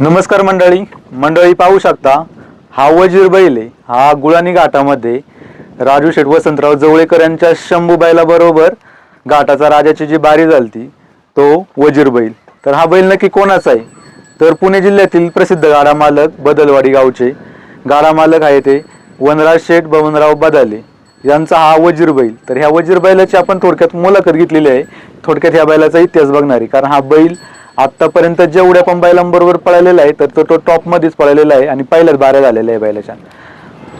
नमस्कार मंडळी. मंडळी पाहू शकता हा वजीर बैल आहे. हा गुळानी घाटामध्ये राजू शेठ वसंतराव जवळेकर यांच्या शंभू बैलाबरोबर घाटाचा राजाची जी बारी झालती तो वजीर बैल. तर हा बैल नक्की कोणाचा आहे? तर पुणे जिल्ह्यातील प्रसिद्ध गाडा मालक बदलवाडी गावचे गाडा मालक आहे ते वनराज शेठ भवनराव बदाले यांचा हा वजीर बैल. तर ह्या वजीर बैलाची आपण थोडक्यात मुलाखत घेतलेली आहे. थोडक्यात ह्या बैलाचा इतिहास बघणार आहे कारण हा बैल आतापर्यंत जेवढ्या पण बैलांबरोबर पळालेला आहे तर तो तो टॉपमध्येच पळालेला आहे आणि पहिल्याच बाऱ्या झालेल्या आहे बैलाच्या.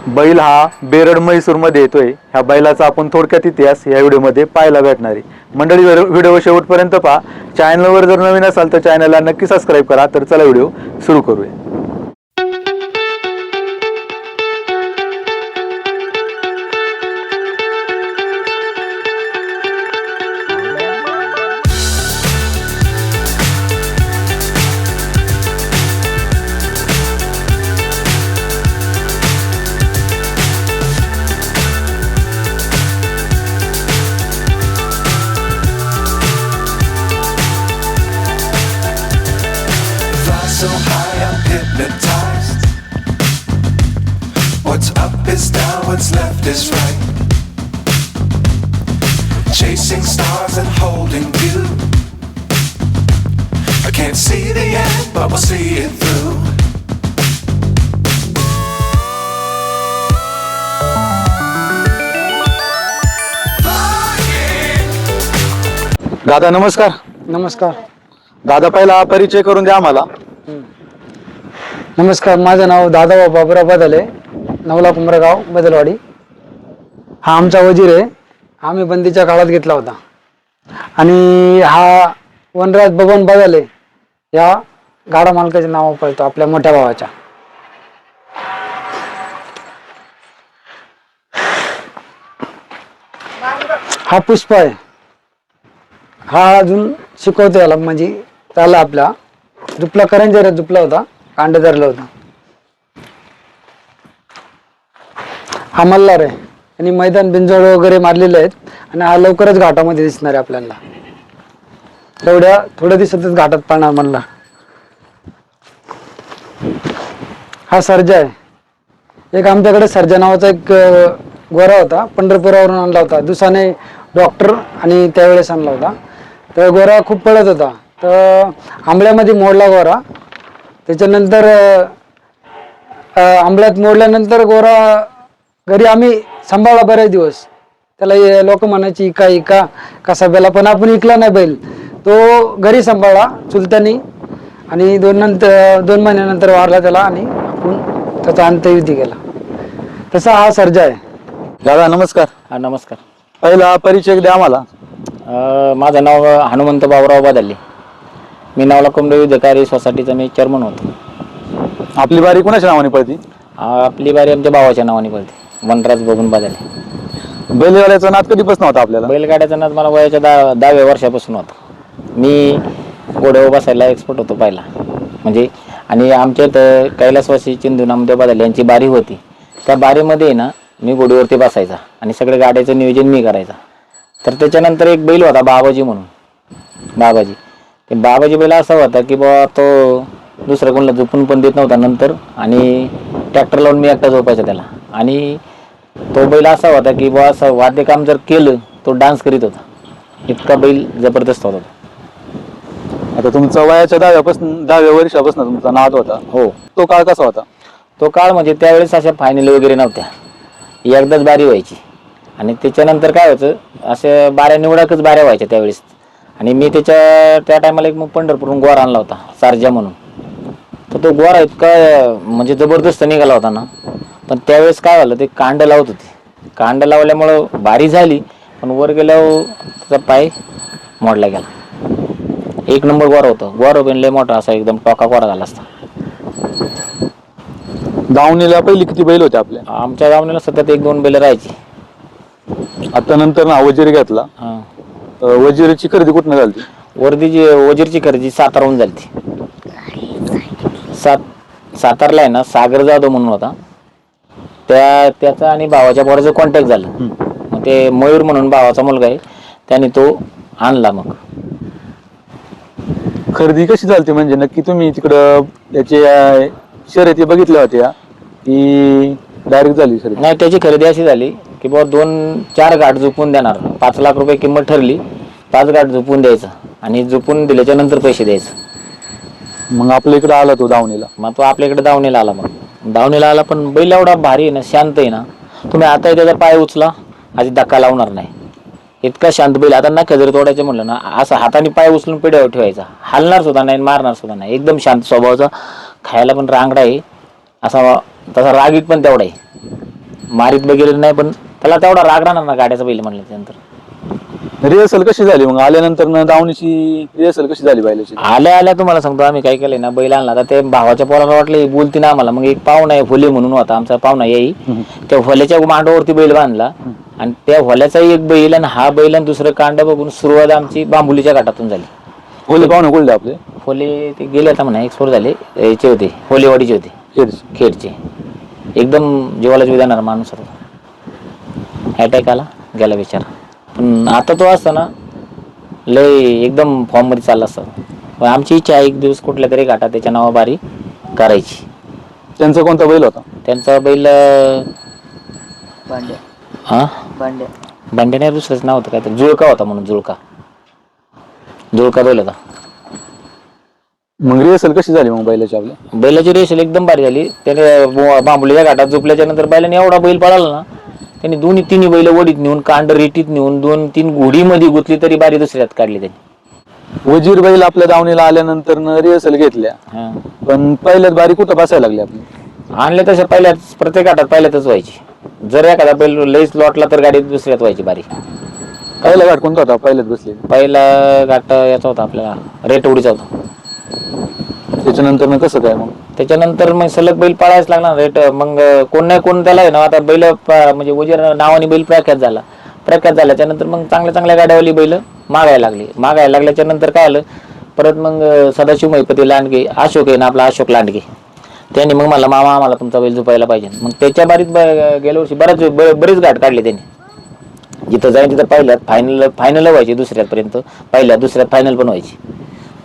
बैल हा बेरड म्हैसूरमध्ये येतोय. ह्या बैलाचा आपण थोडक्यात इतिहास या व्हिडिओमध्ये पाहायला भेटणार आहे. मंडळी व्हिडिओ शेवटपर्यंत पहा. चॅनलवर जर नवीन असाल तर चॅनलला नक्की सबस्क्राईब करा. तर चला व्हिडिओ सुरू करूया. दादा नमस्कार. नमस्कार. दादा पहिला परिचय करून द्या आम्हाला. नमस्कार माझं नाव दादाभाऊ बाबुराव बदले नवला कुंभरगाव बदलवाडी. हा आमचा वजीर आहे. आम्ही बंदीच्या काळात घेतला होता. आणि हा वनराज बबन बदले या गाडा मालकाचे नाव पळतो आपल्या मोठ्या भावाच्या. हा पुष्प आहे. हा अजून शिकवतो याला. म्हणजे त्याला आपला दुपला करंजर दुपला होता कांड धरला होता. हा मल्हार आहे. आणि मैदान बिंजोड वगैरे मारलेले आहेत. आणि हा लवकरच घाटामध्ये दिसणार आहे आपल्याला. तेवढ्या थोड्या दिवसातच घाटात पाळणार म्हणला हा सर्जा आहे. एक आमच्याकडे सर्जा नावाचा एक गोरा होता. पंढरपुरावरून आणला होता. दुसाने डॉक्टर आणि त्यावेळेस आणला होता. तर गोरा खूप पळत होता. तर आंबल्यामध्ये मोडला गोरा. त्याच्यानंतर आंबल्यात मोडल्यानंतर गोरा घरी आम्ही सांभाळला बरेच दिवस. त्याला लोक म्हणायची इका इका कसा बेला. पण आपण इकला नाही बैल. तो घरी सांभाळला चुलत्यानी आणि दोन नंतर दोन महिन्यानंतर वारला त्याला आणि आपण त्याचा अंत्यविधी केला. तसा हा सर्जा आहे. दादा नमस्कार. हा नमस्कार. पहिला परिचय द्या आम्हाला. अ, माझं नाव हनुमंत बाबुराव बदाले. मी नावला कुंभ विधकारी सोसायटीचा मी चेअरमन होतो. आपली बारी कोणाच्या नावाने पळती? अ, आपली बारी आमच्या भावाच्या नावाने पडते वनराज बघून बदाले. बैलगाड्याचा नाद कधीपासून होता आपल्याला? बैलगाड्याचा नाद मला वयाच्या दहा दहाव्या वर्षापासून होता. मी घोड्यावर बसायला एक्सपर्ट होतो पहिला. म्हणजे आणि आमच्या इथं कैलासवासी चिंदू नामदेव बदाले यांची बारी होती. त्या बारीमध्ये ना मी घोडीवरती बसायचा आणि सगळं गाड्याचं नियोजन मी करायचा. तर त्याच्यानंतर एक बैल होता बाबाजी म्हणून. बाबाजी ते बाबाजी बैल असा होता की बाबा तो दुसऱ्या कोणाला झोपून पण देत नव्हता नंतर आणि ट्रॅक्टर लावून मी एकटा झोपायचा त्याला. आणि तो बैल असा होता की बुवा असं वाद्यकाम जर केलं तो डान्स करीत होता. इतका बैल जबरदस्त होता तो. आता तुमचा वयाच्या दहाव्यापासून दहाव्या वर्षापासून तुमचा नाद होता. हो. तो काळ कसा होता? तो काळ म्हणजे त्यावेळेस अशा फायनल वगैरे नव्हत्या. एकदाच बारी व्हायची. आणि त्याच्यानंतर काय व्हायचं असे बाऱ्या निवडाकच बाऱ्या व्हायच्या त्यावेळेस. आणि मी त्याच्या त्या टायमाला एक मग पंढरपूरहून गोर आणला होता सारजा म्हणून. तर तो गोरा इतका म्हणजे जबरदस्त निघाला होता ना. पण त्यावेळेस काय झालं ते कांड लावत होते. कांड लावल्यामुळं बारी झाली पण वर गेल्यावर त्याचा पाय मोडला गेला. एक नंबर गोरा होतं. गोरा पण लय मोठा असा एकदम टोका गोरा झाला असता. दावणीला पहिली किती बैल होते आपल्या? आमच्या गावण्याला सतत एक दोन बैल राहायची. आता नंतर ना वजीर घेतला. हा. अं, वजीरची खरेदी कुठनं झाली वर्दीची वजीरची खरेदी साताराहून झाली सात सातारला आहे ना सागर जाधव म्हणून होता. त्या त्याचा आणि भावाच्या पोराचं कॉन्टॅक्ट झालं. मग ते मयूर म्हणून भावाचा मुलगा आहे त्याने तो आणला मग. खरेदी कशी झाली म्हणजे? नक्की तुम्ही तिकडं त्याचे अं, शर्यती बघितल्या होत्या की डायरेक्ट झाली खरेदी? नाही त्याची खरेदी अशी झाली. की बाबा दोन चार गाठ झोपून देणार. पाच लाख रुपये किंमत ठरली पाच गाठ झोपून द्यायचं आणि झोपून दिल्याच्या नंतर पैसे द्यायचं. मग आपल्या इकडे आला तो दावणीला. मग तो आपल्याकडे दावणीला आला मग. दावणीला आला पण बैल एवढा भारी आहे ना शांत आहे ना. तुम्ही आता त्याचा पाय उचला आधी धक्का लावणार नाही. इतका शांत बैल. आता नका जरी तोडायचं म्हणलं ना असं हाताने पाय उचलून पिढ्यावर ठेवायचा. हलणार सुद्धा नाही मारणार सुद्धा नाही. एकदम शांत स्वभावाचा. खायला पण रांगडा आहे. असा तसा रागीत पण तेवढा आहे. मारीत वगैरे नाही पण त्याला तेवढा राग राहणार ना गाड्याचा बैल म्हणलं त्यानंतर. रिहर्सल कशी झाली मग? आल्यानंतर न दावणीची रिहर्सल कशी झाली बैलाची? आल्या आल्या तुम्हाला सांगतो आम्ही काय केलंय ना बैल आणला. तर ते भावाच्या पोराला वाटलं हे बोलती ना आम्हाला. मग एक पाहुणा आहे फुले म्हणून होता आमचा पाहुणा येई. त्या फल्याच्या मांडवावरती बैल बांधला. आणि त्या फल्याचा एक बैल आणि हा बैल आणि दुसरं कांड बघून सुरुवात आमची बांबुलीच्या घाटातून झाली. होले पाहुणे कुठले आपले? फोले ते गेले आता म्हणा एक्सपोर्ट झाले याचे होते फोलेवाडीचे होते खेडचे. खेडचे एकदम जीवाला जीव देणार माणूस होता. अटॅक आला गेला बिचारा. पण आता तो असता ना लय एकदम फॉर्ममध्ये चालला असता. पण आमची इच्छा आहे एक दिवस कुठल्या तरी घाटात त्याच्या नावाबारी करायची. त्यांचा कोणता बैल होता? त्यांचा बैल अं, भांड्या. हा? भांड्या. भांडे नाही दुसरंच नाव होतं काहीतरी जुळका होता म्हणून जुळका. जुळका बैल होता. मग रिहर्सल कशी झाली मग बैलाची आपल्या बैलाची रेसल एकदम भारी झाली. त्याने बो- बांबुलीच्या घाटात झोपल्याच्या नंतर बैलाने एवढा बैल पळाला ना त्यांनी दोन्ही तिन्ही बैल वडीत नेऊन कांड रेटीत नेऊन दोन तीन घोडीमध्ये गुतली तरी बारी दुसऱ्यात काढली त्यांनी. वजीर बैल आपल्या दावणीला आल्यानंतर न रिहर्सल घेतल्या. हा. पण पहिल्याच बारी कुठं बसायला लागली आपली? आणले तसे पहिल्याच प्रत्येक घाटात पहिल्यातच व्हायची. जर एखादा बैल लईच लॉटला तर गाडी दुसऱ्यात व्हायची बारी. पहिला घाट कोणता होता? पहिल्याच बसले पहिला घाट याचा होता आपल्याला रेटवडीचा होता. त्याच्यानंतर न कसं काय मग? त्याच्यानंतर मग सलग बैल पाळायच लागणार. रेट मग कोण नाही कोण त्याला आहे ना आता बैल प- म्हणजे उजेर नावाने बैल प्रख्यात झाला. प्रख्यात झाल्याच्यानंतर मग चांगल्या चांगल्या गाड्यावाली बैल मागायला लागली. मागायला लागल्याच्या नंतर काय आलं? परत मग सदाशिव महिपती लांडगे अशोक आहे ना आपला अशोक लांडगे. त्यांनी मग मला मामा आम्हाला तुमचा बैल झोपायला पाहिजे. मग त्याच्या बारीत ब- गेल्या वर्षी बऱ्याच ब- बरीच गाठ काढले त्यांनी. जिथं जाईन तिथं पहिल्यात फायनल फायनल व्हायची दुसऱ्यापर्यंत. पहिल्या दुसऱ्यात फायनल पण व्हायची.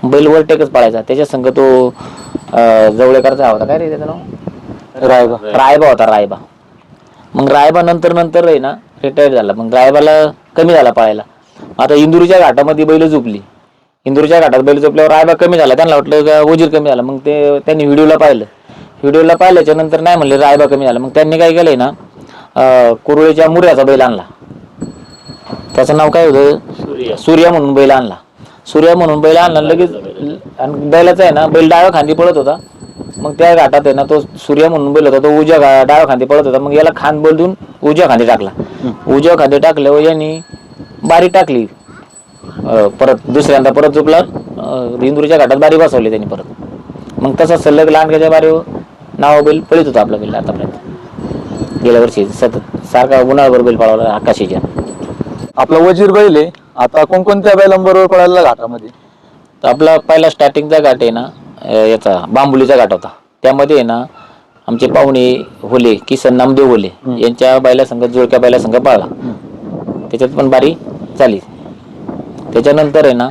बैल वरटेकच पळायचा. त्याच्या संघ तो अं, जवळेकरचा होता. काय रे त्याचं नाव? रायबा. रायबा होता रायबा. मग रायबा नंतर नंतर आहे ना रिटायर झाला. मग रायबाला कमी झाला पळायला. आता इंदूरच्या घाटामध्ये बैल झोपली. इंदूरच्या घाटात बैल झोपल्यावर रायबा कमी झाला. त्यांना वाटलं का वजीर कमी झाला. मग ते त्यांनी व्हिडिओला पाहिलं. व्हिडिओला पाहिल्याच्या नंतर नाही म्हणले रायबा कमी झाला. मग त्यांनी काय केलंय ना अं, कुरुळीच्या मुऱ्याचा बैल आणला. त्याचं नाव काय होतं? सूर्या म्हणून बैल आणला. सूर्या म्हणून बैल आणला लगेच आणि बैलाचा आहे ना बैल डाव्या खांदी पळत होता. मग त्या घाटात आहे ना तो सूर्या म्हणून बैल होता तो उजव्या घा- डाव्या खांदी पळत होता. मग याला खांद बोलून उजव्या खांदी टाकला. उजव्या खांदी टाकल्यावर यांनी बारी टाकली. परत दुसऱ्यांदा परत चुकला. इंदूरच्या घाटात बारी बसवली त्यांनी परत. मग तसा सलग लांडग्याच्या बारीवर नाव बैल पळीत होता आपला बैल आतापर्यंत. गेल्या वर्षी सतत सारखा उन्हाळभर बैल पळवला आकाशीच्या. आपला वजीर बैल आहे. आता कोणकोणत्या बैलांबरोबर पळायला घाटामध्ये तर आपला पहिला स्टार्टिंगचा घाट आहे ना अं, याचा बांबुलीचा घाट होता. त्यामध्ये आहे ना आमचे पाहुणे होले किसन नामदेव होले यांच्या बैला संघ जुळक्या बैला संघ पाळला त्याच्यात पण बारी झाली. त्याच्यानंतर आहे ना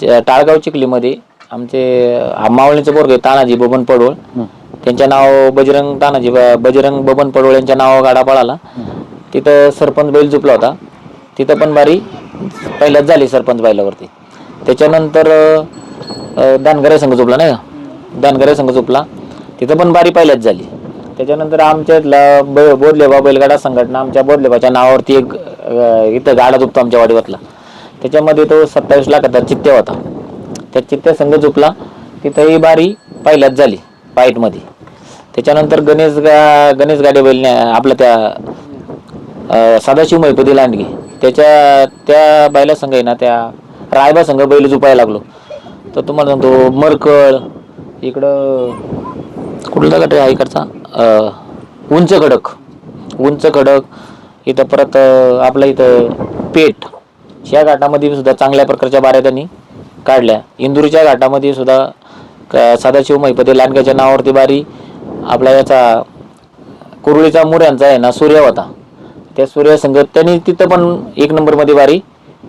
च- टाळगाव चिखलीमध्ये आमचे अं, मावळीचं पोरग आहे तानाजी बबन पडवळ. त्यांच्या नाव बजरंग तानाजी ब- बजरंग बबन पडवळ यांच्या नाव गाडा पळाला. तिथं सरपंच बैल झुपला होता. तिथं पण बारी पहिल्याच झाली सरपंच बैलावरती त्याच्यानंतर दानगरे संघ झोपला नाही का? दानगरे संघ झोपला. तिथं पण बारी पहिल्याच झाली. त्याच्यानंतर आमच्या इथला बोधलेबा बैलगाडा संघटना आमच्या बोधलेबाच्या नावावरती एक इथं गाडा झोपतो आमच्या वाडीवरला. त्याच्यामध्ये तो सत्तावीस लाखाचा चित्त्या होता. त्या चित्त्या संघ झोपला. तिथंही बारी पहिल्याच झाली पाईटमध्ये. त्याच्यानंतर गणेश गा गणेश गाडे बैल आपलं त्या सदाशिव मैपती लांडगे. त्याच्या त्या बैला संघ आहे ना त्या रायबा संघ बैल झुपायला लागलो. तर तुम्हाला सांगतो मरकळ इकडं कुठला गट आहे इकडचा उंच खडक उंच खडक इथं परत आपलं इथं पेठ. ह्या घाटामध्ये सुद्धा चांगल्या प्रकारच्या बाऱ्या त्यांनी काढल्या. इंदूरच्या घाटामध्ये सुद्धा सदाशिव महिपती लांडग्याच्या नावावरती बारी. आपला याचा कुरुळीचा मुऱ्यांचा आहे ना सूर्य होता. त्या सूर्य संघ त्यांनी तिथं पण एक नंबरमध्ये बारी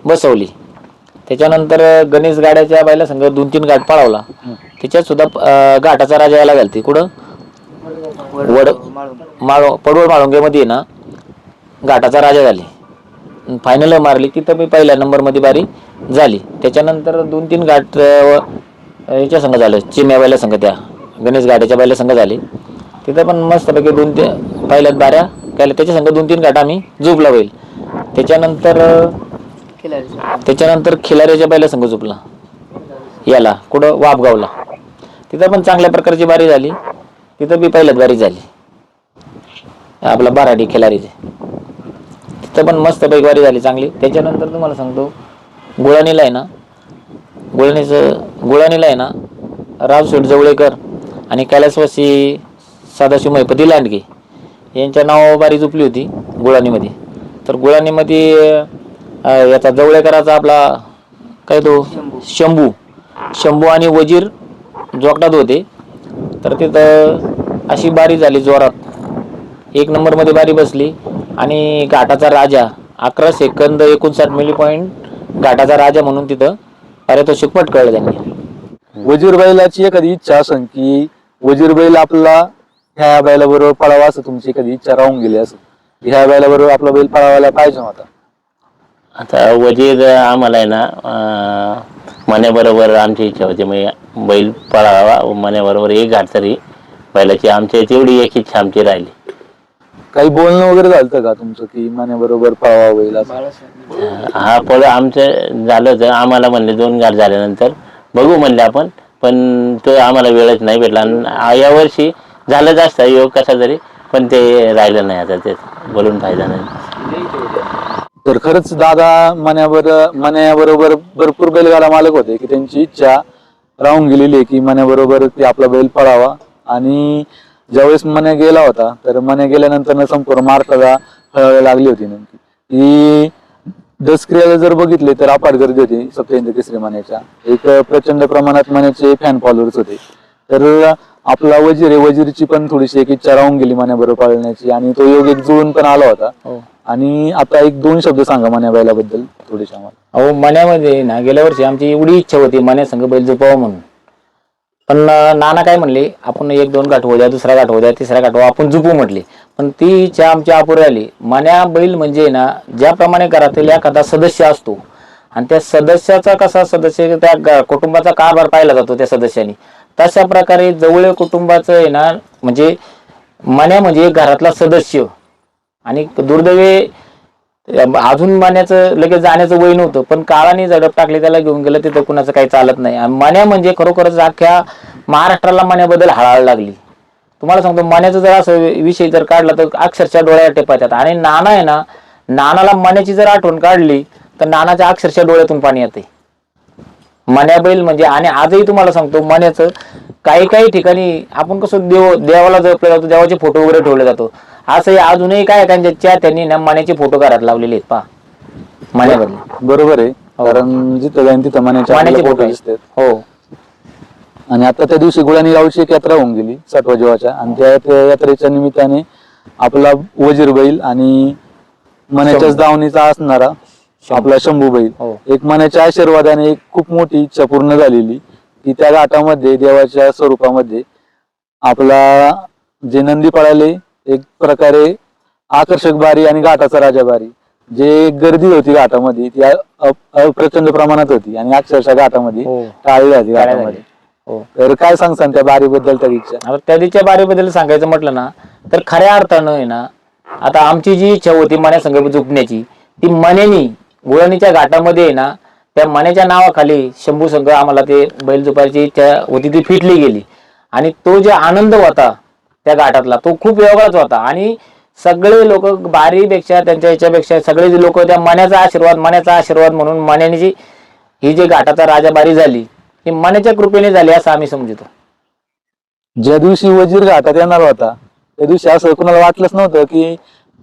बसवली. त्याच्यानंतर गणेश गाड्याच्या बायला संघ दोन तीन गाठ पळवला. त्याच्यात सुद्धा घाटाचा राजा यायला घालते कुठं? वड माळो पडवळ माळुंगेमध्ये आहे ना? घाटाचा राजा झाले. फायनल मारली. तिथं मी पहिल्या नंबरमध्ये बारी झाली. त्याच्यानंतर दोन तीन घाट याच्या संघ झालं. चिम्या बायला संघ त्या. गणेश गाड्याच्या बायला संघ झाली. तिथं पण मस्तपैकी दोन तीन पहिल्यात बाऱ्या त्याला त्याच्या संघ दोन तीन गाठा आम्ही झोपला बैल त्याच्यानंतर त्याच्यानंतर खिलाऱ्याच्या बायला संघ झोपला. याला कुठं? वापगावला तिथं पण चांगल्या प्रकारची बारी झाली. तिथं बी पहिल्यात बारी झाली. आपला बाराडी खिलारीचे. तिथं पण मस्त पैकी बारी झाली चांगली. त्याच्यानंतर तुम्हाला सांगतो गुळाणीला आहे ना गुळाणीचं गुळाणीला आहे ना राव जवळेकर आणि कैलासवासी सदाशिव मैपती लांडगे. यांच्या नाव बारी झोपली होती गुळाणीमध्ये. तर गुळाणीमध्ये याचा जवळेकराचा आपला काय तो? शंभू. शंभू. आणि वजीर जोगटात होते. तर तिथं अशी बारी झाली जोरात. एक नंबरमध्ये बारी बसली आणि घाटाचा राजा अकरा सेकंद एकोणसाठ मिली पॉईंट घाटाचा राजा म्हणून तिथं पारितोषिक पटकळलं त्यांनी. वजीर बैलाची एखादी इच्छा असन की वजीर बैल आपला ह्या बैला बरोबर पळावा असं तुमची एखादी इच्छा राहून गेली असं ह्या बैला बरोबर आपला बैल पळावायला पाहिजे होता. आता वजीर आम्हाला आहे ना अं, मण्याबरोबर आमची इच्छा होती म्हणजे बैल पळावा मण्याबरोबर एक घाट तरी बैलाची आमची तेवढी एक इच्छा आमची राहिली. काही बोलणं वगैरे झालं का तुमचं की बरोबर पळावा बैल असं? हा पळ आमचं झालं होतं. आम्हाला म्हणले दोन घाट झाल्यानंतर बघू म्हणले आपण पण तो आम्हाला वेळच नाही भेटला. आणि यावर्षी झालं जास्त योग कसा तरी पण ते राहिलं नाही आता ते बोलून फायदा नाही. तर खरंच दादा मण्यावर मण्याबरोबर भरपूर बैलगाडा मालक होते की त्यांची इच्छा राहून गेलेली आहे की मण्याबरोबर ते आपला बैल पळावा. आणि ज्यावेळेस मन्या गेला होता तर मन्या गेल्यानंतर संपूर्ण महाराष्ट्राला हळहळ लागली होती नेमकी. ही दसक्रियाला जर बघितले तर अपाट गर्दी होती सप्तेंद्र केसरी मान्याच्या एक प्रचंड प्रमाणात मान्याचे फॅन फॉलोअर्स होते. तर आपला वजीर आहे वजीरची पण थोडीशी एक इच्छा राहून गेली मान्याबरोबर पाळण्याची आणि तो योग एक जुळून पण आला होता. हो. आणि आता एक दोन शब्द सांगा मान्या बैलाबद्दल थोडेसे आम्हाला. अहो मण्यामध्ये ना गेल्या वर्षी आमची एवढी इच्छा होती मण्या संघ बैल झोपावं म्हणून. पण अं, नाना काय म्हणले आपण एक दोन गाठ होऊ द्या दुसरा गाठ होऊ द्या तिसरा गाठ होऊ आपण झोपू म्हटले. पण ती इच्छा आमची अपुरी आली. मण्या बैल म्हणजे ना ज्याप्रमाणे घरातील एखादा सदस्य असतो आणि त्या सदस्याचा कसा सदस्य त्या ग- कुटुंबाचा कारभार पाहिला जातो त्या सदस्याने. तशा प्रकारे जवळ कुटुंबाचं आहे ना म्हणजे मण्या म्हणजे घरातला सदस्य. आणि दुर्दैवे अजून मान्याचं लगेच जाण्याचं वय नव्हतं पण काळाने झडप टाकली त्याला घेऊन गेलं तिथं कुणाचं काही चालत नाही. आणि मान्या म्हणजे खरोखरच अख्ख्या महाराष्ट्राला मान्याबद्दल हळहळ लागली. तुम्हाला सांगतो मान्याचा जर असं विषय जर काढला तर अक्षरशः डोळ्या टेपायच्यात आणि नाना आहे ना नानाला मान्याची जर आठवण काढली तर नानाच्या अक्षरशः डोळ्यातून पाणी येते मन्या बैल म्हणजे आणि आजही तुम्हाला सांगतो मण्याचं काही काही ठिकाणी आपण कसं देव देवाला जपलं जातो देवाचे फोटो वगैरे ठेवले जातो. असंही अजूनही काय त्यांच्या त्यांनी ना मण्याचे फोटो घरात लावलेले आहेत पा मण्याबद्दल बरोबर आहे. कारण जिथं जाईन तिथं मण्याचे फोटो दिसतात. हो. आणि आता त्या दिवशी गुळानी गावची एक यात्रा होऊन गेली सातवा जीवाच्या. आणि त्या यात्रे- यात्रेच्या निमित्ताने आपला वजीर बैल आणि मनाच्याच दावणीचा असणारा आपला शंभू बैल हो. एक मनाच्या आशीर्वादाने एक खूप मोठी इच्छा पूर्ण झालेली. की त्या घाटामध्ये देवाच्या स्वरूपामध्ये आपला जे नंदी पळाले एक प्रकारे आकर्षक बारी आणि घाटाचा राजा बारी. जे गर्दी होती घाटामध्ये ती अ- अ- प्रचंड प्रमाणात होती आणि अक्षरशः घाटामध्ये हो. टाळली टाळल्या घाटामध्ये. हो. तर काय सांगसान त्या बारीबद्दल त्या इच्छा? त्या दिवच्या बारीबद्दल सांगायचं म्हटलं ना तर खऱ्या अर्थानं आहे ना आता आमची जी इच्छा होती मण्या संघ झोपण्याची ती मण्यानी गुळणीच्या घाटामध्ये आहे ना त्या मण्याच्या नावाखाली शंभू संघ आम्हाला ते बैल दुपारची इच्छा होती ती फिटली गेली. आणि तो जे आनंद होता त्या घाटातला तो खूप वेगळाच होता. आणि सगळे लोक बारीपेक्षा त्यांच्या याच्यापेक्षा सगळे जे लोक त्या मण्याचा आशीर्वाद मण्याचा आशीर्वाद म्हणून मण्याने जी ही जे घाटाचा राजाबारी झाली ती मण्याच्या कृपेने झाली असं आम्ही समजतो. ज्या दिवशी वजीर घाटात येणार होता त्या दिवशी असं कुणाला वाटलंच नव्हतं की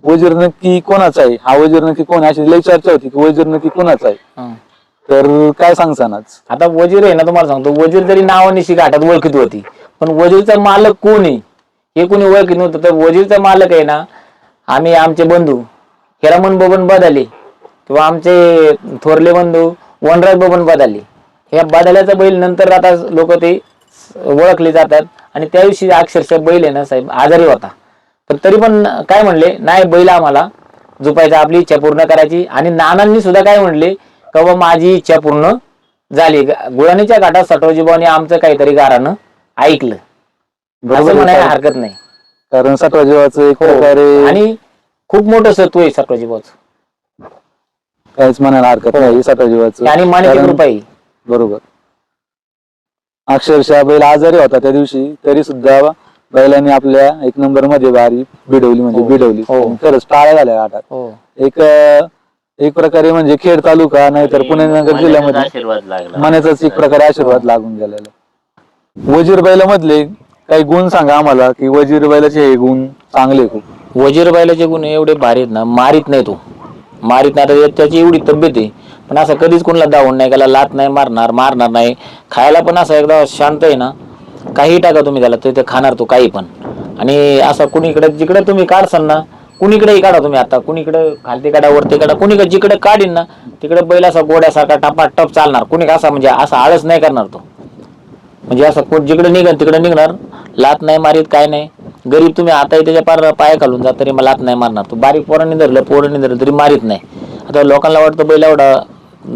वजीर नक्की कोणाचा आहे? हा वजीर नक्की कोण आहे? अशी लई चर्चा होती की वजीर नक्की कोणाचा आहे? हं. तर काय सांगसान आज? आता वजीर आहे ना तुम्हाला सांगतो वजीर जरी नावानिशी घाटात ओळखीत होती. पण वजीरचा मालक कोण आहे? हे कोणी ओळखीत नव्हतं. तर वजीरचा मालक आहे ना आम्ही आमचे बंधू हिरामन बबन बदाले किंवा आमचे थोरले बंधू वनराज बबन बदाली. ह्या बदाल्याचा बैल नंतर आता लोक ते ओळखले जातात. आणि त्या दिवशी अक्षरशः बैल आहे ना साहेब आजारी होता. पण तरी पण काय म्हणले? नाही बैल आम्हाला. झोपायचा आपली इच्छा पूर्ण करायची. आणि नानांनी सुद्धा काय म्हणले? का बा माझी इच्छा पूर्ण झाली. गुळाणीच्या घाटात सटोजी भाऊनी आमचं काहीतरी गारानं ऐकलं. बरोबर असं म्हणायला. हरकत नाही. कारण सटवाजीवाचं एक हो. प्रकारे आणि खूप मोठं सत्व आहे सटोजी भाऊचं काहीच म्हणायला हरकत नाही सटवाजीवाचं आणि मानिक कारण- रुपाई बरोबर. अक्षरशः बैल आजारी होता त्या दिवशी. तरी सुद्धा बैलांनी आपल्या एक नंबरमध्ये बारी भिडवली म्हणजे हो. भिडवली हो. खरंच टाळ्या झाल्या घाटात हो. एक अं, एक प्रकारे म्हणजे खेड तालुका नाहीतर पुणे नगर जिल्ह्यामध्ये आशीर्वाद लागला. मनाचाच एक प्रकारे आशीर्वाद लागून गेलेला वजीर बैलामधले काही गुण सांगा आम्हाला की वजीर बैलाचे हे गुण चांगले खूप. वजीर बैलाचे गुण एवढे भारी आहेत ना मारित नाही तो. मारित नाही तर त्याची एवढी तब्येत आहे पण असं कधीच कोणाला दावून नाही त्याला लात नाही मारणार मारणार नाही. खायला पण असं एकदा शांत आहे ना काही टाका तुम्ही त्याला तिथे ते खाणार तो काही पण. आणि असं कुणीकडे जिकडे तुम्ही काढसाल ना कुणीकडेही काढा तुम्ही आता. कुणीकडे खालती काढा वरती काढा कुणीकडे जिकडे काढीन ना तिकडे बैल असा गोड्यासारखा टपा टप चालणार. कुणी असा म्हणजे असा आळस नाही करणार तो. म्हणजे असं कोण जिकडे निघण तिकडे निघणार. लात नाही मारीत काय नाही. गरीब तुम्ही आता त्याच्या पार पाया घालून जा तरी मग लात नाही मारणार. तो बारीक पोरांनी धरलं पोरांनी धरलं तरी मारीत नाही. आता लोकांना वाटतं बैल एवढा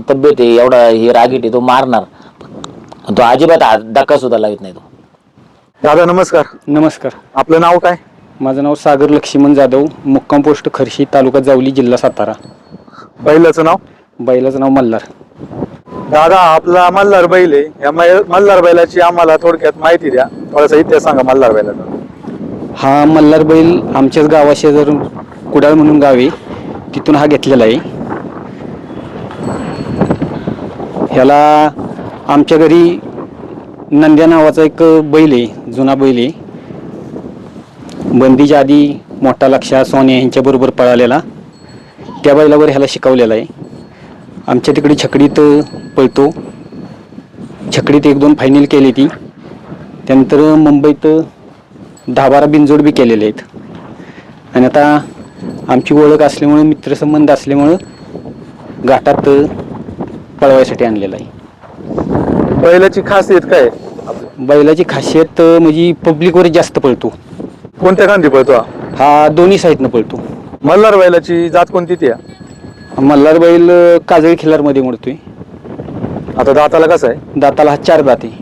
तब्येत आहे एवढा हे रागीट आहे तो मारणार. तो अजिबात धक्का सुद्धा लावित नाही तो. दादा नमस्कार. नमस्कार. आपलं नाव काय? माझं नाव सागर लक्ष्मण जाधव मुक्काम पोस्ट खर्शी तालुका जावली जिल्हा सातारा. बैलाचं नाव? बैलाचं नाव मल्हार. दादा आपला मल्हार बैल आहे. या मै- मल्हार बैलाची आम्हाला थोडक्यात माहिती द्या. थोडासा इतिहास सांगा मल्हार बैलाचा. हा मल्हार बैल आमच्याच गावाशेजार कुडाळ म्हणून गाव आहे तिथून हा घेतलेला आहे. ह्याला आमच्या घरी नंद्या नावाचा एक बैल आहे. जुना बैल आहे. बंदीच्या आधी मोठा लक्षा सोन्या यांच्याबरोबर पळालेला. त्या बैलावर ह्याला शिकवलेला आहे. आमच्या तिकडे छकडीत पळतो. छकडीत एक दोन फायनल केली ती. त्यानंतर मुंबईत दहा बारा बिनजोड बी केलेले आहेत. आणि आता आमची ओळख असल्यामुळे मित्रसंबंध असल्यामुळं घाटात पळवायसाठी आणलेला आहे. बैलाची खासियत काय? बैलाची खासियत म्हणजे पब्लिकवर जास्त पळतो. कोणत्या खांदी पळतो हा? हा दोन्ही साईडनं पळतो. मल्हार बैलाची जात कोणती ती आहे? मल्हार बैल काजळी खिलारमध्ये मोडतोय. आता दाताला कसं आहे? दाताला हा चार दाते.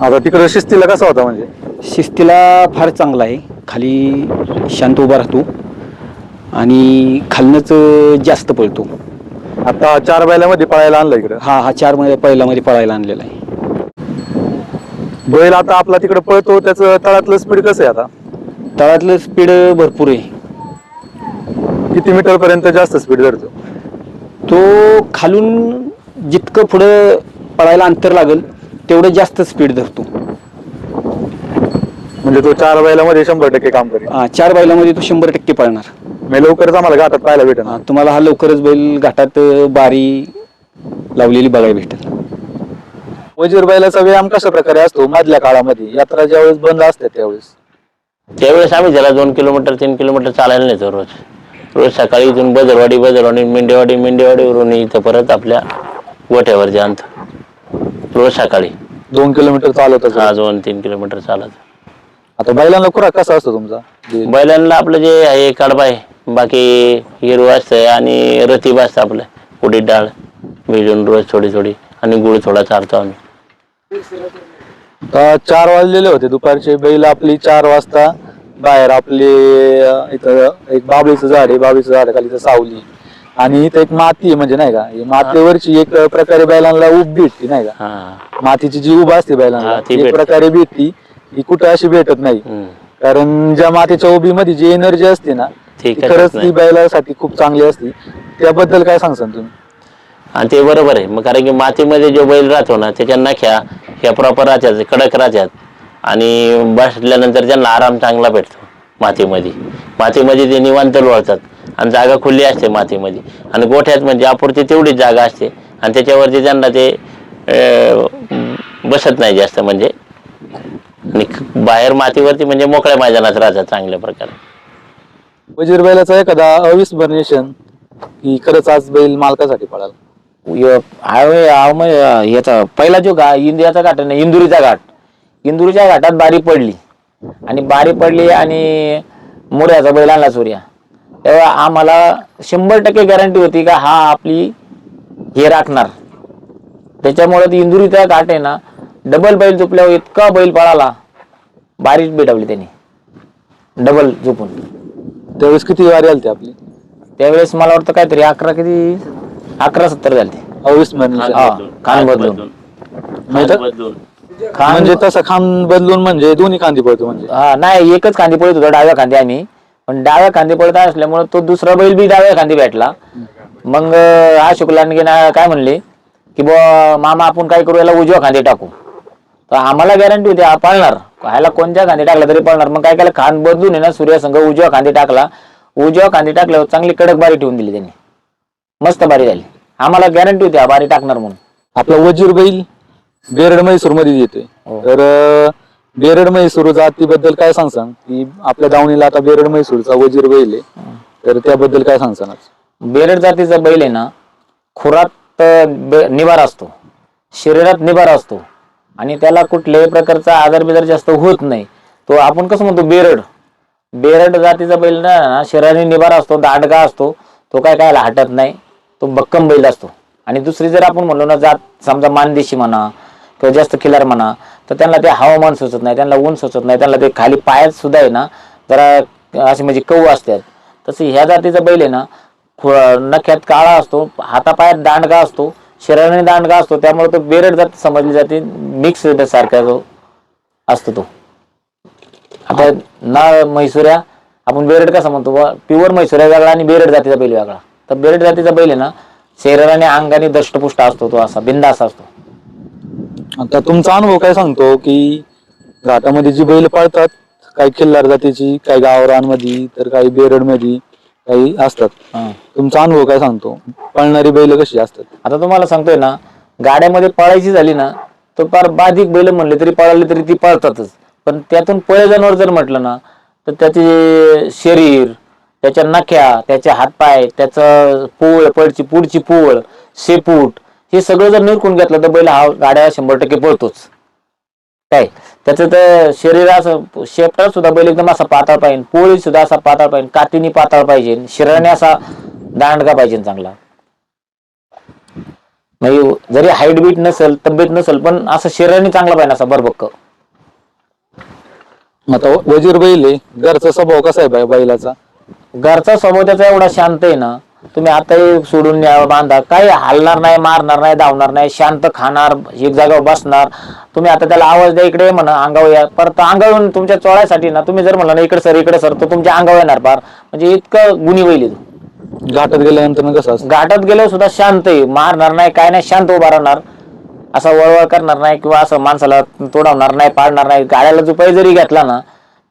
आता तिकडे शिस्तीला कसा होता म्हणजे? शिस्तीला फार चांगला आहे. खाली शांत उभा राहतो. आणि खालनंच जास्त पळतो. आता चार बैलामध्ये पळायला आणलं इकडं. हा हा चारमध्ये पहिल्यामध्ये पळायला आणलेला आहे. बैल आता आपला तिकडे पळतो त्याचं तळातलं स्पीड कसं आहे आता? तळातलं स्पीड भरपूर आहे. किती मीटर पर्यंत जास्त स्पीड धरतो? तो खालून जितकं पुढं पळायला अंतर लागेल तेवढं जास्त स्पीड धरतो. म्हणजे तो चार बैलामध्ये शंभर टक्के काम करेल. हा, चार बैलामध्ये तो शंभर टक्के पळणार. मी लवकरच आम्हाला घाटात पाहायला भेटेल. हा, तुम्हाला हा लवकरच बैल घाटात अं, बारी लावलेली बघायला भेटेल. वजीर बैलाचा व्यायाम कशा प्रकारे असतो मधल्या काळामध्ये? यात्रा ज्यावेळेस बंद असते त्यावेळेस? त्यावेळेस आम्ही त्याला दोन किलोमीटर तीन किलोमीटर चालायला नेतो रोज. रोज सकाळी इथून बदरवाडी बदरवाडी मेंढेवाडी मेंढेवाडीवरून इथं परत आपल्या गोठ्यावरती आणतो रोज सकाळी. दोन किलोमीटर चालवत हा दोन तीन किलोमीटर चालत. आता बैलांना खुराक कसा असतो तुमचा? जे- बैलांना आपलं जे आहे कडबा आहे बाकी हिरवं असतंय आणि रतीब असतं आपलं. उडीद डाळ भिजून रोज थोडी थोडी आणि गुळ थोडा चारतो आम्ही. आता चार वाजलेले होते. दुपारचे बैल आपली चार वाजता बाहेर आपले अं, इथं एक बाबळीचं झाड आहे. बाबळीचं झाड खाली इथं सावली. आणि इथं एक माती आहे म्हणजे नाही का? ही मातीवरची एक प्रकारे बैलांना उब भेटती नाही का? हा. मातीची जी उभ असते बैलांना हा, ती एक भेटते. प्रकारे भेटती. ही कुठं अशी भेटत नाही. हम्म. कारण ज्या मातीच्या उभीमध्ये जी एनर्जी असते ना ती ती खरंच. ती बैलासाठी खूप चांगली असते. त्याबद्दल काय सांगसान तुम्ही? आणि ते बरोबर आहे. मग कारण की मातीमध्ये जो बैल राहतो ना त्याच्या नख्या ह्या प्रॉपर राहतात कडक राहतात. आणि बसल्यानंतर त्यांना आराम चांगला भेटतो मातीमध्ये. मातीमध्ये ते निवांत लोळतात. आणि जागा खुली असते मातीमध्ये. आणि गोठ्यात म्हणजे आपुरती तेवढीच जागा असते. आणि त्याच्यावरती त्यांना ते बसत नाही जास्त म्हणजे. आणि बाहेर मातीवरती म्हणजे मोकळ्या मैदानात राहतात चांगल्या प्रकारे. वजीर बैलाचा एखादा अविस्मरणीय क्षण की खरंच आज बैल मालकासाठी पळाला. य- हायवे हा म्हणजे याचा पहिला जो घा इंदियाचा घाट आहे ना इंदुरीचा घाट. इंदुरीच्या घाटात बारी पडली. आणि बारी पडली आणि मोऱ्याचा बैल आणला सूर्या. तेव्हा आम्हाला शंभर टक्के गॅरंटी होती का हा आपली हे राखणार. त्याच्यामुळे ती इंदुरीचा घाट आहे ना डबल बैल झोपल्यावर इतका बैल पळाला. बारीच भेटवली त्यांनी. डबल झोपून. त्यावेळेस किती वारी आली आपली? त्यावेळेस मला वाटतं काहीतरी अकरा किती? अकरा सत्तर झाले अविस्मरणीय हा खान बदलून म्हणजे बदलून खान म्हणजे तसं खान बदलून म्हणजे दोन्ही कांदी पडतो म्हणजे. हा नाही एकच खांदी पळत होता डाव्या खांदी आम्ही. पण डाव्या खांदी पळत असल्यामुळे तो दुसरा बैल बी डाव्या खांदी भेटला. मग अं, हा शुक्लांनी काय म्हणले की बुवा मामा आपण काय करू याला उजव्या खांदी टाकू. तर आम्हाला गॅरंटी होती हा पळणार. ह्याला कोणत्या खांदी टाकला तरी पळणार. मग काय केलं खांद बदलून आहे ना सूर्यसंघ उजव्या खांदी टाकला. उजव्या खांदी टाकल्यावर चांगली कडक बारी ठेवून दिली त्यांनी. मस्त बारी झाली आम्हाला गॅरंटी होती हा बारी टाकणार म्हणून. आपला वजीर बैल बेरड म्हैसूरमध्ये येतोय. हो. तर अं, बेरड म्हैसूर जातीबद्दल काय सांगसान? की आपल्या दावणीला आता बेरड म्हैसूरचा वजीर बैल आहे. तर त्याबद्दल काय सांगसान आज? बेरड जातीचा बैल आहे ना खुरात अं, बे- निवारा असतो. शरीरात निवारा असतो. आणि त्याला कुठल्याही प्रकारचा आजार बिजार जास्त होत नाही. तो आपण कसं म्हणतो बेरड. बेरड जातीचा बैल ना ना शरीराने निवारा असतो दांडगा असतो. तो काय काय हटत नाही. तो भक्कम बैल असतो. आणि दुसरी जर आपण म्हणलो ना जात समजा मानदेशी म्हणा किंवा जास्त खिलार म्हणा तर त्यांना ते हवामान सुचत नाही त्यांना ऊन सुचत नाही त्यांना ते खाली पायात सुद्धा आहे ना जरा असे म्हणजे कऊ असतात. तसं ह्या जातीचा बैल आहे ना नख्यात काळा असतो हातापायात दांडगा असतो शरीराने दांडगा असतो त्यामुळे तो बेरड जात समजली जाते मिक्स सारखा जो असतो तो. आता ना म्हैसुऱ्या आपण बेरड कसा म्हणतो प्युअर म्हैसुऱ्या वेगळा आणि बेरड जातीचा बैल वेगळा. तर बेरड जातीचा बैल आहे ना शरीराने अंगाने दष्टपुष्ट असतो तो असा बिंदास असतो. आता तुमचा अनुभव काय सांगतो की घाटामध्ये जी बैल पळतात काही किल्लार जातीची काही गावरांमध्ये तर काही बेरडमध्ये काही असतात. हा. तुमचा अनुभव काय सांगतो? पळणारी बैल कशी असतात? आता तुम्हाला सांगतोय ना गाड्यामध्ये पळायची झाली ना तर फार बाधिक बैल म्हणले तरी पळाले तरी ती पळतातच. पण त्यातून पळे जनावर जर म्हटलं ना तर त्याचे शरीर त्याच्या नख्या त्याचे हातपाय त्याचं पोळ पडची पुढची पोळ शेपूट हे सगळं जर निरकून घेतलं तर बैल हा गाड्या शंभर टक्के पळतोच. काय? त्याचं तर शरीर शेपटा सुद्धा बैल एकदम असा पातळ पाहिजे पोळी सुद्धा असा पातळ पाहिजे कातीने पातळ पाहिजे शरीराने असा दांडगा पाहिजे चांगला? म्हणजे जरी हाईट बीट नसेल तब्येत नसेल पण असं शरीराने चांगला पाहिजे असा बरबक्क मग वजीर बैल घरचा स्वभाव कसा आहे बैलाचा? घरचा स्वभाव त्याचा एवढा शांत आहे ना तुम्ही आताही सोडून न्या बांधा. काही हलणार नाही मारणार नाही धावणार नाही शांत खाणार एक जागा बसणार. तुम्ही आता त्याला आवाज द्या इकडे ये म्हणा अंगावर या. परत अंगावरून तुमच्या चोळायसाठी ना तुम्ही जर म्हणला ना इकडे सर इकडे सर तर तुमच्या अंगावर येणार पार म्हणजे इतकं गुणी आहे तो. घाटात गेल्यानंतर कसं असतं? घाटात गेल्यावर सुद्धा शांत आहे. मारणार नाही काय नाही शांत उभा राहणार. असा वळवळ करणार नाही किंवा असं माणसाला तोडवणार नाही पाडणार नाही. गाड्याला जुपाई जरी घेतला ना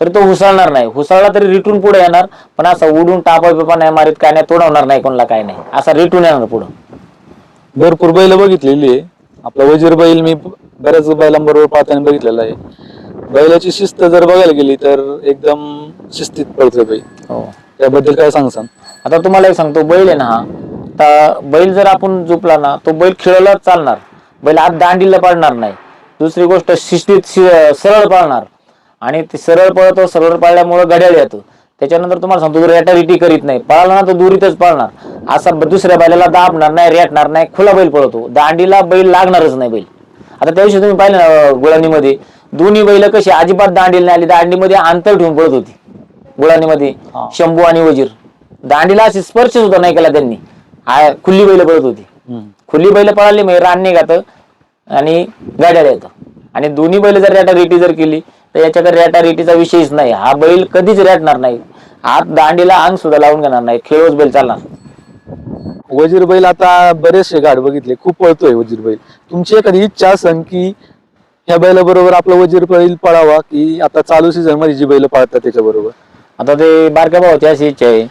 तरी तो हुसळणार नाही. हुसळला तरी रिटून पुढे येणार पण असं उडून टापा बिपा नाही मारीत काय नाही तोडवणार नाही कोणाला काय नाही. असा रिटून येणार पुढं. भरपूर बैल बघितलेली आहे. आपला वजीर बैल मी बऱ्याच बैलांबरोबर पाहताना बघितलेला आहे. बैलाची शिस्त जर बघायला गेली तर एकदम शिस्तीत पळतो बैल. हो. त्याबद्दल काय सांगसान? आता तुम्हाला एक सांगतो बैल आहे ना हा तर बैल जर आपण झोपला ना तो बैल खेळायला चालणार. बैल आत दांडीला पडणार नाही. दुसरी गोष्ट शिस्तीत शि- सरळ पळणार. आणि ते सरळ पळतो सरळ पळल्यामुळे घड्याळ येतो. त्याच्यानंतर तुम्हाला सांगतो तो रेटारिटी करीत नाही. पळाला ना तो दुरीतच पळणार. असा दुसऱ्या बैलाला दाबणार नाही रेटणार नाही खुला बैल पळतो. दांडीला बैल लागणारच नाही बैल. आता त्या दिवशी तुम्ही पाहिलं ना गुळाणीमध्ये दोन्ही बैल कशी अजिबात दांडीला नाही आली. दांडीमध्ये अंतर ठेवून पळत होती गुळाणीमध्ये शंभू आणि वजीर. दांडीला अशी स्पर्श सुद्धा नाही केला त्यांनी. आ- खुली बैल पळत होती. खुली बैल पळाली म्हणजे रान निघात आणि गाड्या येतं. आणि दोन्ही बैल जर रेटा रेटी जर केली तर याच्याकडे रेटा रेटीचा विषयच नाही. हा बैल कधीच रेटणार नाही. हात दांडीला अंग सुद्धा लावून घेणार नाही. खेळच बैल चालणार. वजीर बैल आता बरेचसे गाड बघितले. खूप पळतोय वजीर बैल. तुमची एखादी इच्छा असन की ह्या बैलाबरोबर आपला वजीर बैल पळावा की आता चालू सीझनमध्ये जी बैल पळतात त्याच्याबरोबर? आता ते बारक्या भावाची अशी इच्छा आहे.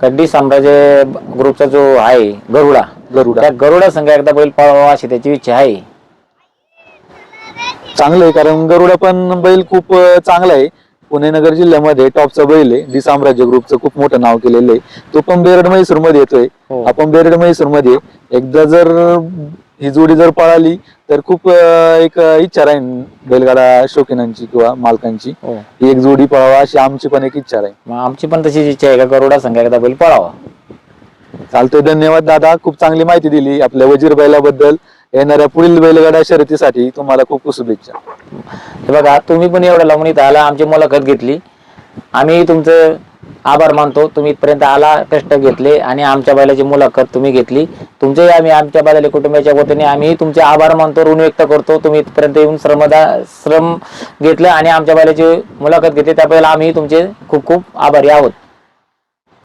कड्डी साम्राज्य ग्रुपचा जो आहे गरुडा. गरुडा. त्या गरुडा संघ एकदा बैल पळावा अशी त्याची इच्छा आहे. चांगलं आहे कारण गरुडा पण बैल खूप चांगला आहे. पुणे नगर जिल्ह्यामध्ये टॉपचा बैल आहे. डी साम्राज्य ग्रुपचं खूप मोठं नाव केलेलं आहे. तो पण बेरड म्हैसूरमध्ये येतोय. हो. आपण बेरड म्हैसूरमध्ये एकदा जर ही जोडी जर पळाली तर खूप एक इच्छा राहील बैलगाडा शौकीनांची किंवा मालकांची. हो. एक जोडी पळावा अशी आमची पण एक इच्छा राहील आमची पण तशीच इच्छा आहे का गरुडा संघ एकदा बैल पळावा? चालतोय धन्यवाद दादा. खूप चांगली माहिती दिली आपल्या वजीर बैलाबद्दल. येणाऱ्या पुढील बैलगाडा शर्यतीसाठी तुम्हाला खूप खूप शुभेच्छा. हे बघा तुम्ही पण एवढ्या लांबून इथं आला आमची मुलाखत घेतली. आम्ही तुमचं आभार मानतो. तुम्ही इथपर्यंत आला कष्ट घेतले आणि आमच्या बैलाची मुलाखत तुम्ही घेतली. तुमचे आम्ही आमच्या बैलाच्या कुटुंबाच्या वतीने आम्ही तुमचे आभार मानतो ऋण व्यक्त करतो. तुम्ही इथपर्यंत येऊन श्रमदा श्रम घेतलं आणि आमच्या बैलाची मुलाखत घेतली. त्याबद्दल आम्ही तुमचे खूप खूप आभारी आहोत.